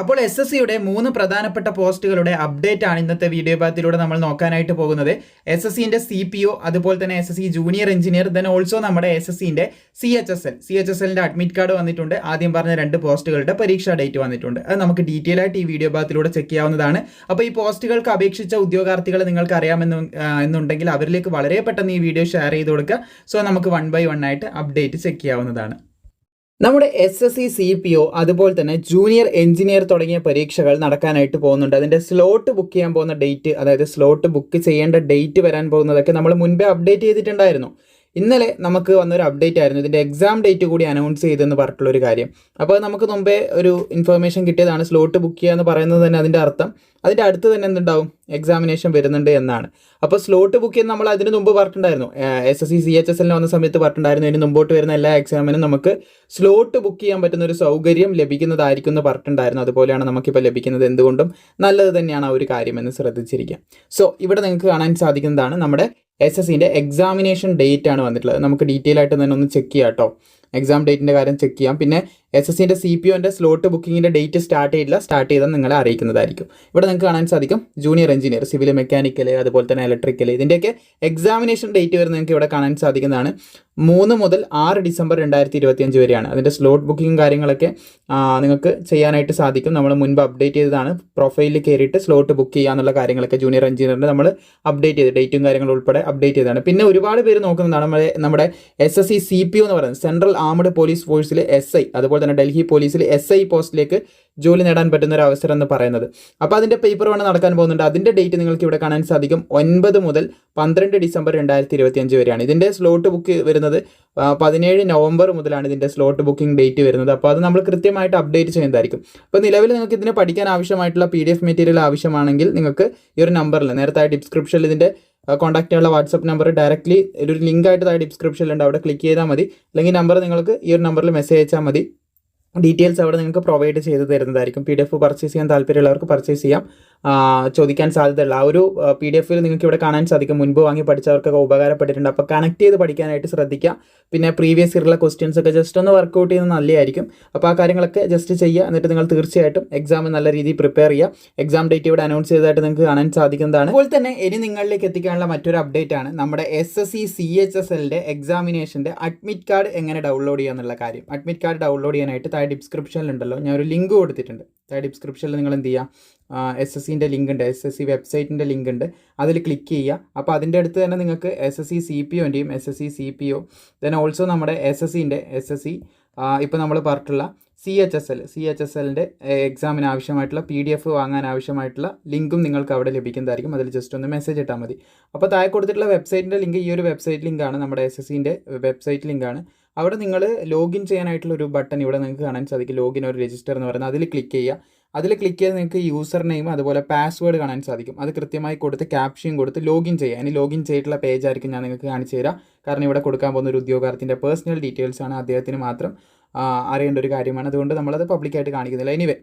അപ്പോൾ S S സിയുടെ മൂന്ന് പ്രധാനപ്പെട്ട പോസ്റ്റുകളുടെ അപ്ഡേറ്റ് ആണ് ഇന്നത്തെ വീഡിയോ ഭാഗത്തിലൂടെ നമ്മൾ നോക്കാനായിട്ട് പോകുന്നത്. എസ് എസ് സിന്റെ സി പി ഒ അതുപോലെ തന്നെ S S C junior engineer then also നമ്മുടെ എസ് എസ് സിന്റെ C H S L C H S എല്ലിന്റെ അഡ്മിറ്റ് കാർഡ് വന്നിട്ടുണ്ട്. ആദ്യം പറഞ്ഞ രണ്ട് പോസ്റ്റുകളുടെ പരീക്ഷാ ഡേറ്റ് വന്നിട്ടുണ്ട്. അത് നമുക്ക് ഡീറ്റെയിൽ ആയിട്ട് ഈ വീഡിയോ ഭാഗത്തിലൂടെ ചെക്ക് ചെയ്യാവുന്നതാണ്. അപ്പോൾ ഈ പോസ്റ്റുകൾക്ക് അപേക്ഷിച്ച ഉദ്യോഗാർത്ഥികളെ നിങ്ങൾക്ക് അറിയാമെന്ന് എന്നുണ്ടെങ്കിൽ അവരിലേക്ക് വളരെ പെട്ടെന്ന് ഈ വീഡിയോ ഷെയർ ചെയ്ത് കൊടുക്കുക. സോ നമുക്ക് വൺ ബൈ വൺ ആയിട്ട് അപ്ഡേറ്റ് ചെക്ക് ചെയ്യാവുന്നതാണ്. നമ്മുടെ S S C C P O അതുപോലെ തന്നെ ജൂനിയർ എഞ്ചിനീയർ തുടങ്ങിയ പരീക്ഷകൾ നടക്കാനായിട്ട് പോകുന്നുണ്ട്. അതിന്റെ സ്ലോട്ട് ബുക്ക് ചെയ്യാൻ പോകുന്ന ഡേറ്റ് അതായത് സ്ലോട്ട് ബുക്ക് ചെയ്യേണ്ട ഡേറ്റ് വരാൻ പോകുന്നതൊക്കെ നമ്മൾ മുൻപേ അപ്ഡേറ്റ് ചെയ്തിട്ടുണ്ടായിരുന്നു. ഇന്നലെ നമുക്ക് വന്നൊരു അപ്ഡേറ്റ് ആയിരുന്നു. ഇതിന്റെ എക്സാം ഡേറ്റ് കൂടി അനൗൺസ് ചെയ്തെന്ന് പറഞ്ഞിട്ടുള്ള ഒരു കാര്യം അപ്പോൾ നമുക്ക് മുമ്പേ ഒരു ഇൻഫർമേഷൻ കിട്ടിയതാണ്. സ്ലോട്ട് ബുക്ക് ചെയ്യുക എന്ന് പറയുന്നത് തന്നെ അതിന്റെ അർത്ഥം. അതിന്റെ അടുത്ത് തന്നെ എന്തുണ്ടാവും? എക്സാമിനേഷൻ വരുന്നുണ്ട് എന്നാണ്. അപ്പോൾ സ്ലോട്ട് ബുക്ക് ചെയ്യുന്ന നമ്മൾ അതിന് മുമ്പ് പറഞ്ഞിട്ടുണ്ടായിരുന്നു. S S C C H S എല്ലിന് വന്ന സമയത്ത് പറഞ്ഞിട്ടുണ്ടായിരുന്നു. ഇനി മുമ്പോട്ട് വരുന്ന എല്ലാ എക്സാമിനും നമുക്ക് സ്ലോട്ട് ബുക്ക് ചെയ്യാൻ പറ്റുന്ന ഒരു സൗകര്യം ലഭിക്കുന്നതായിരിക്കും എന്ന് പറഞ്ഞിട്ടുണ്ടായിരുന്നു. അതുപോലെയാണ് നമുക്കിപ്പോൾ ലഭിക്കുന്നത് എന്തുകൊണ്ടും നല്ലത് തന്നെയാണ് ആ ഒരു കാര്യമെന്ന് ശ്രദ്ധിച്ചിരിക്കുക സോ ഇവിടെ നിങ്ങൾക്ക് കാണാൻ സാധിക്കുന്നതാണ് നമ്മുടെ എസ് എസ് സിന്റെ എക്സാമിനേഷൻ ഡേറ്റ് ആണ് വന്നിട്ടുള്ളത്. നമുക്ക് ഡീറ്റെയിൽ ആയിട്ട് തന്നെ ഒന്ന് ചെക്ക് ചെയ്യാം കേട്ടോ എക്സാം ഡേറ്റിന്റെ കാര്യം ചെക്ക് ചെയ്യാം. പിന്നെ എസ് എസ് സിന്റെ സി പി ഒന്റെ സ്ലോട്ട് ബുക്കിങ്ങിന്റെ ഡേറ്റ് സ്റ്റാർട്ട് ചെയ്തില്ല സ്റ്റാർട്ട് ചെയ്താൽ നിങ്ങളെ അറിയിക്കുന്നതായിരിക്കും. ഇവിടെ നിങ്ങൾക്ക് കാണാൻ സാധിക്കും. ജൂനിയർ എഞ്ചിനീയർ സിവിൽ മെക്കാനിക്കൽ അതുപോലെ തന്നെ ഇലക്ട്രിക്കൽ ഇതിന്റെയൊക്കെ എക്സാമിനേഷൻ ഡേറ്റ് വരെ നിങ്ങൾക്ക് ഇവിടെ കാണാൻ സാധിക്കുന്നതാണ്. മൂന്ന് മുതൽ ആറ് ഡിസംബർ രണ്ടായിരത്തി ഇരുപത്തിയഞ്ച് വരെയാണ് അതിന്റെ സ്ലോട്ട് ബുക്കിംഗ് കാര്യങ്ങളൊക്കെ നിങ്ങൾക്ക് ചെയ്യാനായിട്ട് സാധിക്കും. നമ്മൾ മുൻപ് അപ്ഡേറ്റ് ചെയ്തതാണ്. പ്രൊഫൈലിൽ കയറിയിട്ട് സ്ലോട്ട് ബുക്ക് ചെയ്യുക എന്നുള്ള കാര്യങ്ങളൊക്കെ ജൂനിയർ എഞ്ചിനീയറിന്റെ നമ്മൾ അപ്ഡേറ്റ് ചെയ്ത് ഡേറ്റും കാര്യങ്ങളും ഉൾപ്പെടെ അപ്ഡേറ്റ് ചെയ്തതാണ്. പിന്നെ ഒരുപാട് പേര് നോക്കുന്നതാണ് നമ്മുടെ നമ്മുടെ S S C C P എന്ന് പറയുന്നത്. സെൻട്രൽ ആർമഡ് പോലീസ് ഫോഴ്സിലെ എസ് ഐ അതുപോലെ തന്നെ ഡൽഹി പോലീസിൽ എസ് ഐ പോസ്റ്റിലേക്ക് ജോലി നേടാൻ പറ്റുന്ന ഒരു അവസരം എന്ന് പറയുന്നത്. അപ്പോൾ അതിന്റെ പേപ്പർ വേണം നടക്കാൻ പോകുന്നുണ്ട്. അതിന്റെ ഡേറ്റ് നിങ്ങൾക്ക് ഇവിടെ കാണാൻ സാധിക്കും. ഒൻപത് മുതൽ പന്ത്രണ്ട് ഡിസംബർ രണ്ടായിരത്തി ഇരുപത്തി അഞ്ച് വരെയാണ്. ഇതിന്റെ സ്ലോട്ട് ബുക്ക് വരുന്നത് പതിനേഴ് നവംബർ മുതലാണ് ഇതിന്റെ സ്ലോട്ട് ബുക്കിംഗ് ഡേറ്റ് വരുന്നത്. അപ്പോൾ അത് നമ്മൾ കൃത്യമായിട്ട് അപ്ഡേറ്റ് ചെയ്യുന്നതായിരിക്കും. അപ്പോൾ നിലവിൽ നിങ്ങൾക്ക് ഇതിനെ പഠിക്കാൻ ആവശ്യമായിട്ടുള്ള പി ഡി എഫ് മെറ്റീരിയൽ ആവശ്യമാണെങ്കിൽ നിങ്ങൾക്ക് ഈ ഒരു നമ്പറിൽ നേരത്തെ ഡിസ്ക്രിപ്ഷനിൽ ഇതിന്റെ കോൺടാക്ട് ചെയ്യാനുള്ള വാട്സപ്പ് നമ്പർ ഡയറക്റ്റ്ലി ഒരു ലിങ്ക് ആയിട്ട് താഴെ ഡിസ്ക്രിപ്ഷനിലുണ്ട് അവിടെ ക്ലിക്ക് ചെയ്താൽ മതി. അല്ലെങ്കിൽ നമ്പർ നിങ്ങൾക്ക് ഈ ഒരു നമ്പറിൽ മെസ്സേജ് അയച്ചാൽ മതി. ഡീറ്റെയിൽസ് അവിടെ നിങ്ങൾക്ക് പ്രൊവൈഡ് ചെയ്ത് തരുന്നതായിരിക്കും. പി ഡി എഫ് പർച്ചേസ് ചെയ്യാൻ താല്പര്യമുള്ളവർക്ക് പർച്ചേസ് ചെയ്യാം. ചോദിക്കാൻ സാധ്യതയുള്ള ആ ഒരു പി ഡി എഫിൽ നിങ്ങൾക്ക് ഇവിടെ കാണാൻ സാധിക്കും. മുൻപ് വാങ്ങി പഠിച്ചവർക്കൊക്കെ ഉപകാരപ്പെട്ടിട്ടുണ്ട്. അപ്പോൾ കണക്ട് ചെയ്ത് പഠിക്കാനായിട്ട് ശ്രദ്ധിക്കുക. പിന്നെ പ്രീവിയസ് ഇയറുള്ള ക്വസ്റ്റ്യൻസ് ഒക്കെ ജസ്റ്റ് ഒന്ന് വർക്കൗട്ട് ചെയ്യുന്നത് നല്ലതായിരിക്കും. അപ്പോൾ ആ കാര്യങ്ങളൊക്കെ ജസ്റ്റ് ചെയ്യുക. എന്നിട്ട് നിങ്ങൾ തീർച്ചയായിട്ടും എക്സാം നല്ല രീതിയിൽ പ്രിപ്പയർ ചെയ്യുക. എക്സാം ഡേറ്റ് ഇവിടെ അനൗൺസ് ചെയ്തതായിട്ട് നിങ്ങൾക്ക് കാണാൻ സാധിക്കുന്നതാണ്. അതുപോലെ തന്നെ ഇനി നിങ്ങളിലേക്ക് എത്തിക്കാനുള്ള മറ്റൊരു അപ്ഡേറ്റ് ആണ് നമ്മുടെ S S C C H S എല്ലിന്റെ എക്സാമിനേഷന്റെ അഡ്മിറ്റ് കാർഡ് എങ്ങനെ ഡൗൺലോഡ് ചെയ്യുക എന്നുള്ള കാര്യം. അഡ്മിറ്റ് കാർഡ് ഡൗൺലോഡ് ചെയ്യാനായിട്ട് താഴെ ഡിസ്ക്രിപ്ഷനിലുണ്ടല്ലോ ഞാൻ ഒരു ലിങ്ക് കൊടുത്തിട്ടുണ്ട്. താഴെ ഡിസ്ക്രിപ്ഷനിൽ നിങ്ങൾ എന്ത് ചെയ്യുക? എസ് എസ് സിന്റെ ലിങ്ക് ഉണ്ട്. എസ് എസ് സി വെബ്സൈറ്റിന്റെ ലിങ്ക് ഉണ്ട്. അതിൽ ക്ലിക്ക് ചെയ്യുക. അപ്പോൾ അതിന്റെ അടുത്ത് തന്നെ നിങ്ങൾക്ക് S S C C P ഒന്റെയും S S C C P O then also നമ്മുടെ എസ് എസ് സിന്റെ എസ് എസ് സി ഇപ്പോൾ നമ്മൾ പറഞ്ഞിട്ടുള്ള C H S L C H S എല്ലിന്റെ എക്സാമിന് ആവശ്യമായിട്ടുള്ള പി ഡി എഫ് വാങ്ങാൻ ആവശ്യമായിട്ടുള്ള ലിങ്കും നിങ്ങൾക്ക് അവിടെ ലഭിക്കുന്നതായിരിക്കും. അതിൽ ജസ്റ്റ് ഒന്ന് മെസ്സേജ് ഇട്ടാൽ മതി. അപ്പോൾ താഴെ കൊടുത്തിട്ടുള്ള വെബ്സൈറ്റിന്റെ ലിങ്ക് ഈ ഒരു വെബ്സൈറ്റ് ലിങ്കാണ് നമ്മുടെ എസ് എസ് സിന്റെ വെബ്സൈറ്റ് ലിങ്കാണ് അവിടെ നിങ്ങൾ ലോഗിൻ ചെയ്യാനായിട്ടുള്ള ഒരു ബട്ടൺ ഇവിടെ നിങ്ങൾക്ക് കാണാൻ സാധിക്കും. ലോഗിൻ ഒരു രജിസ്റ്റർ എന്ന് പറയുന്നത്. അതിൽ ക്ലിക്ക് ചെയ്യുക. അതിൽ ക്ലിക്ക് ചെയ്ത് നിങ്ങൾക്ക് യൂസർ നെയിം അതുപോലെ പാസ്വേഡ് കാണാൻ സാധിക്കും. അത് കൃത്യമായി കൊടുത്ത് ക്യാപ്ഷൻ കൊടുത്ത് ലോഗിൻ ചെയ്യുക. ഇനി ലോഗിൻ ചെയ്തിട്ടുള്ള പേജായിരിക്കും ഞാൻ നിങ്ങൾക്ക് കാണിച്ചു തരാം. കാരണം ഇവിടെ കൊടുക്കാൻ പോകുന്ന ഒരു ഉദ്യോഗാർത്ഥിന്റെ പേഴ്സണൽ ഡീറ്റെയിൽസ് ആണ് അദ്ദേഹത്തിന് മാത്രം. അറിയേണ്ട ഒരു കാര്യമാണ്. അതുകൊണ്ട് നമ്മളത് പബ്ലിക്കായിട്ട് കാണിക്കുന്നില്ല. എനിവേ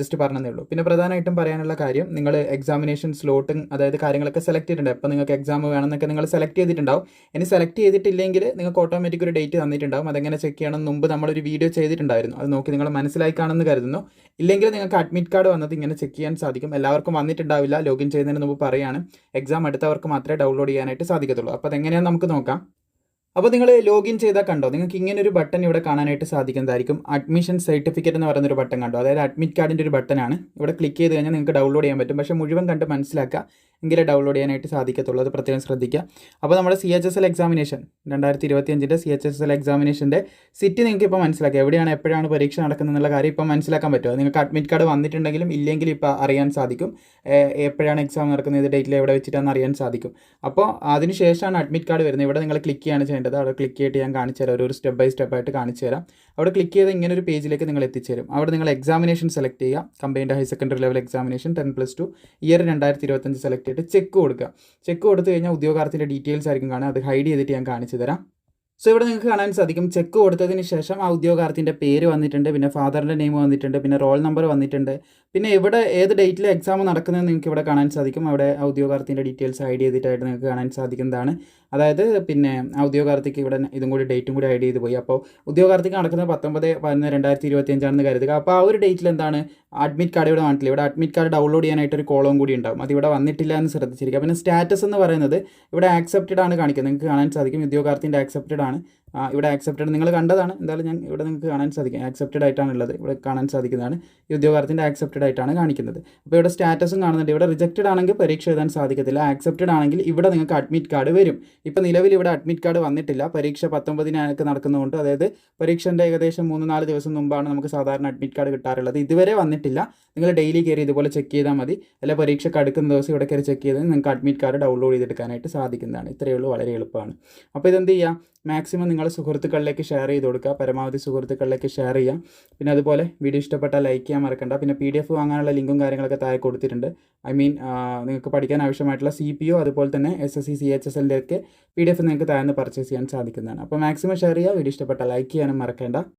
ജസ്റ്റ് പറഞ്ഞതേ ഉള്ളൂ. പിന്നെ പ്രധാനമായിട്ടും പറയാനുള്ള കാര്യം നിങ്ങൾ എക്സാമിനേഷൻ സ്ലോട്ടും അതായത് കാര്യങ്ങളൊക്കെ സെലക്ട് ചെയ്തിട്ടുണ്ട്. അപ്പോൾ നിങ്ങൾക്ക് എക്സാം വേണമെന്നൊക്കെ നിങ്ങൾ സെലക്ട് ചെയ്തിട്ടുണ്ടാവും. ഇനി സെലക്ട് ചെയ്തിട്ടില്ലെങ്കിൽ നിങ്ങൾക്ക് ഓട്ടോമാറ്റിക് ഒരു ഡേറ്റ് തന്നിട്ടുണ്ടാവും. അതെങ്ങനെ ചെക്ക് ചെയ്യണം മുമ്പ് നമ്മളൊരു വീഡിയോ ചെയ്തിട്ടുണ്ടായിരുന്നു. അത് നോക്കി നിങ്ങൾ മനസ്സിലായി കാണുമെന്ന് കരുതുന്നു. ഇല്ലെങ്കിൽ നിങ്ങൾക്ക് അഡ്മിറ്റ് കാർഡ് വന്നത് ഇങ്ങനെ ചെക്ക് ചെയ്യാൻ സാധിക്കും. എല്ലാവർക്കും വന്നിട്ടുണ്ടാവില്ല. ലോഗിൻ ചെയ്യുന്നതിന് മുമ്പ് പറയുകയാണ് എക്സാം എടുത്തവർക്ക് മാത്രമേ ഡൗൺലോഡ് ചെയ്യാനായിട്ട് സാധിക്കത്തുള്ളൂ. അപ്പോൾ അതെങ്ങനെയാണെന്ന് നമുക്ക് നോക്കാം. അപ്പോൾ നിങ്ങൾ ലോഗിൻ ചെയ്താൽ കണ്ടോ? നിങ്ങൾക്ക് ഇങ്ങനെ ഒരു ബട്ടൺ ഇവിടെ കാണാനായിട്ട് സാധിക്കുന്നതായിരിക്കും. അഡ്മിഷൻ സർട്ടിഫിക്കറ്റ് എന്ന് പറയുന്ന ഒരു ബട്ടൺ കണ്ടോ? അതായത് അഡ്മിറ്റ് കാർഡിന്റെ ഒരു ബട്ടനാണ് ഇവിടെ ക്ലിക്ക് ചെയ്ത് കഴിഞ്ഞാൽ നിങ്ങൾക്ക് ഡൗൺലോഡ് ചെയ്യാൻ പറ്റും. പക്ഷേ മുഴുവൻ കണ്ട് മനസ്സിലാക്കുക എങ്കിലേ ഡൗൺലോഡ് ചെയ്യാനായിട്ട് സാധിക്കത്തുള്ളൂ. അത് പ്രത്യേകം ശ്രദ്ധിക്കുക. അപ്പോൾ നമ്മുടെ C H S L examination രണ്ടായിരത്തി ഇരുപത്തി അഞ്ചിന്റെ സി എച്ച് എസ് എൽ എക്സാമിനേഷന്റെ സിറ്റി നിങ്ങൾക്ക് ഇപ്പോൾ മനസ്സിലാക്കുക എവിടെയാണ് എപ്പോഴാണ് പരീക്ഷ നടക്കുന്നത് എന്നുള്ള കാര്യം ഇപ്പോൾ മനസ്സിലാക്കാൻ പറ്റുമോ നിങ്ങൾക്ക് അഡ്മിറ്റ് കാർഡ് വന്നിട്ടുണ്ടെങ്കിലും ഇല്ലെങ്കിൽ ഇപ്പോൾ അറിയാൻ സാധിക്കും. എപ്പോഴാണ് എക്സാം നടക്കുന്നത് ഏത് ഡേറ്റിൽ എവിടെ വെച്ചിട്ടാണ് അറിയാൻ സാധിക്കും. അപ്പോൾ അതിന് ശേഷമാണ് അഡ്മിറ്റ് കാർഡ് വരുന്നത്. ഇവിടെ നിങ്ങൾ ക്ലിക്ക് ചെയ്യാണ് ചെയ്യേണ്ടത്. അവിടെ ക്ലിക്ക് ചെയ്തിട്ട് ഞാൻ കാണിച്ചു തരാം ഒരു സ്റ്റെപ്പ് ബൈ സ്റ്റെപ്പ് ആയിട്ട് കാണിച്ചു തരാം അവിടെ ക്ലിക്ക് ചെയ്ത് ഇങ്ങനെ ഒരു പേജിലേക്ക് നിങ്ങൾ എത്തിച്ചേരും. അവിടെ നിങ്ങൾ എക്സാമിനേഷൻ സെലക്ട് ചെയ്യുക. Combined higher secondary level examination ten plus two year രണ്ടായിരത്തി ഇരുപത്തഞ്ച് സെലക്ട് ചെയ്തിട്ട് ചെക്ക് കൊടുക്കുക. ചെക്ക് കൊടുത്തു കഴിഞ്ഞാൽ ഉദ്യോഗാർത്ഥിന്റെ ഡീറ്റെയിൽസ് ആയിരിക്കും കാണുക. അത് ഹൈഡ് ചെയ്തിട്ട് ഞാൻ കാണിച്ചു തരാം. സോ ഇവിടെ നിങ്ങൾക്ക് കാണാൻ സാധിക്കും. ചെക്ക് കൊടുത്തതിന് ശേഷം ആ ഉദ്യോഗാർത്ഥിന്റെ പേര് വന്നിട്ടുണ്ട് പിന്നെ ഫാദറിന്റെ നെയിം വന്നിട്ടുണ്ട് പിന്നെ റോൾ നമ്പർ വന്നിട്ടുണ്ട്. പിന്നെ ഇവിടെ ഏത് ഡേറ്റിൽ എക്സാം നടക്കുന്നത് നിങ്ങൾക്ക് ഇവിടെ കാണാൻ സാധിക്കും. അവിടെ ആ ഉദ്യോഗാർത്ഥിന്റെ ഡീറ്റെയിൽസ് ഹൈഡ് ചെയ്തിട്ടായിട്ട് നിങ്ങൾക്ക് കാണാൻ സാധിക്കുന്നതാണ്. അതായത് പിന്നെ ആ ഉദ്യോഗാർത്ഥിക്ക് ഇവിടെ ഇതും കൂടി ഡേറ്റും കൂടി ഐഡ് ചെയ്ത് പോയി. അപ്പോൾ ഉദ്യോഗാർത്ഥിക്ക് നടക്കുന്നത് പത്തൊമ്പത് പതിനൊന്ന് രണ്ടായിരത്തി ഇരുപത്തി അഞ്ചാണെന്ന് കരുതുക. അപ്പോൾ ആ ഒരു ഡേറ്റിൽ എന്താണ്? അഡ്മിറ്റ് കാർഡ് ഇവിടെ വന്നിട്ടില്ല. ഇവിടെ അഡ്മിറ്റ് കാർഡ് ഡൗൺലോഡ് ചെയ്യാനായിട്ട് ഒരു കോളവും കൂടി ഉണ്ടാവും. അത് ഇവിടെ വന്നിട്ടില്ല എന്ന് ശ്രദ്ധിച്ചിരിക്കുക. പിന്നെ സ്റ്റാറ്റസ് എന്ന് പറയുന്നത് ഇവിടെ ആക്സെപ്റ്റഡ് ആണ് കാണിക്കുന്നത്. നിങ്ങൾക്ക് കാണാൻ സാധിക്കും. ഉദ്യോഗാർത്ഥിന്റെ ആക്സെപ്റ്റഡ് ആണ്. ആ, ഇവിടെ ആക്സെപ്റ്റഡ് നിങ്ങൾ കണ്ടതാണ്. എന്തായാലും ഞാൻ ഇവിടെ നിങ്ങൾക്ക് കാണാൻ സാധിക്കും. ആക്സെപ്റ്റഡ് ആയിട്ടാണ് ഉള്ളത്. ഇവിടെ കാണാൻ സാധിക്കുന്നതാണ്. ഈ ഉദ്യോഗാർത്ഥിന്റെ ആക്സെപ്റ്റഡ് ആയിട്ടാണ് കാണിക്കുന്നത്. അപ്പോൾ ഇവിടെ സ്റ്റാറ്റസും കാണുന്നുണ്ട്. ഇവിടെ റിജക്റ്റഡ് ആണെങ്കിൽ പരീക്ഷ എഴുതാൻ സാധിക്കത്തില്ല. ആക്സെപ്റ്റഡ് ആണെങ്കിൽ ഇവിടെ നിങ്ങൾക്ക് അഡ്മിറ്റ് കാർഡ് വരും. ഇപ്പോൾ നിലവിൽ ഇവിടെ അഡ്മിറ്റ് കാർഡ് വന്നിട്ടില്ല. പരീക്ഷ പത്തൊമ്പതിനൊക്കെ നടക്കുന്നതുകൊണ്ട് അതായത് പരീക്ഷന്റെ ഏകദേശം മൂന്ന് നാല് ദിവസം മുമ്പാണ് നമുക്ക് സാധാരണ അഡ്മിറ്റ് കാർഡ് കിട്ടാറുള്ളത്. ഇതുവരെ വന്നിട്ടില്ല. നിങ്ങൾ ഡെയിലി കയറി ഇതുപോലെ ചെക്ക് ചെയ്താൽ മതി. അല്ല പരീക്ഷ കടുക്കുന്ന ദിവസം ഇവിടെ കയറി ചെക്ക് ചെയ്ത് നിങ്ങൾക്ക് അഡ്മിറ്റ് കാർഡ് ഡൗൺലോഡ് ചെയ്തെടുക്കാനായിട്ട് സാധിക്കുന്നതാണ്. ഇത്രയേ ഉള്ളൂ. വളരെ എളുപ്പമാണ്. അപ്പോൾ ഇതെന്ത് ചെയ്യുക? മാക്സിമം നിങ്ങൾ സുഹൃത്തുക്കളിലേക്ക് ഷെയർ ചെയ്ത് കൊടുക്കുക. പരമാവധി സുഹൃത്തുക്കളിലേക്ക് ഷെയർ ചെയ്യാം പിന്നെ അതുപോലെ വീഡിയോ ഇഷ്ടപ്പെട്ടാൽ ലൈക്ക് ചെയ്യാൻ മറക്കണ്ട. പിന്നെ പി ഡി എഫ് വാങ്ങാനുള്ള ലിങ്കും കാര്യങ്ങളൊക്കെ താഴെ കൊടുത്തിട്ടുണ്ട്. ഐ മീൻ നിങ്ങൾക്ക് പഠിക്കാൻ ആവശ്യമായിട്ടുള്ള സി പി ഒ അതുപോലെ തന്നെ S S C C H S എല്ലിന്റെ ഒക്കെ പി ഡി എഫ് നിങ്ങൾക്ക് താഴ്ന്ന് പർച്ചേസ് ചെയ്യാൻ സാധിക്കുന്നതാണ്. അപ്പോൾ മാക്സിമം ഷെയർ ചെയ്യുക. വീഡിയോ ഇഷ്ടപ്പെട്ടാൽ ലൈക്ക് ചെയ്യാനും മറക്കേണ്ട.